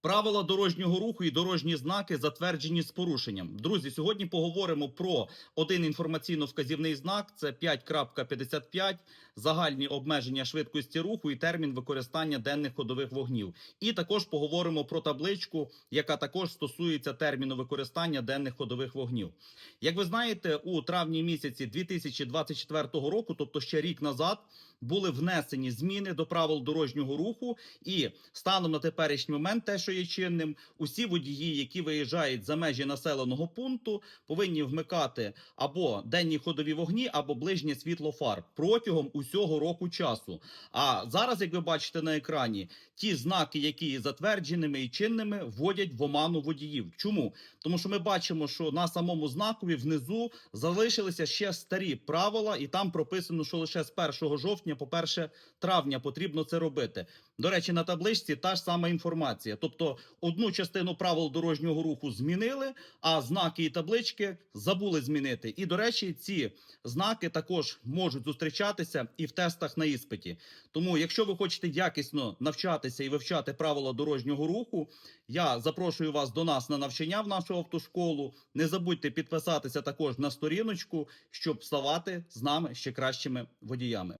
Правила дорожнього руху і дорожні знаки затверджені з порушенням. Друзі, сьогодні поговоримо про один інформаційно-вказівний знак. Це 5.55, загальні обмеження швидкості руху і термін використання денних ходових вогнів. І також поговоримо про табличку, яка також стосується терміну використання денних ходових вогнів. Як ви знаєте, у травні місяці 2024 року, тобто ще рік назад, були внесені зміни до правил дорожнього руху, і станом на теперішній момент, те, що є чинним, усі водії, які виїжджають за межі населеного пункту, повинні вмикати або денні ходові вогні, або ближнє світло фар протягом усього року часу. А зараз, як ви бачите на екрані, ті знаки, які є затвердженими і чинними, вводять в оману водіїв. Чому? Тому що ми бачимо, що на самому знакові внизу залишилися ще старі правила, і там прописано, що лише з 1 жовтня по 1 травня потрібно це робити. До речі, на табличці та ж сама інформація. Тобто одну частину правил дорожнього руху змінили, а знаки і таблички забули змінити. І до речі, ці знаки також можуть зустрічатися і в тестах на іспиті. Тому, якщо ви хочете якісно навчатися і вивчати правила дорожнього руху, я запрошую вас до нас на навчання в нашу автошколу. Не забудьте підписатися також на сторіночку, щоб ставати з нами ще кращими водіями.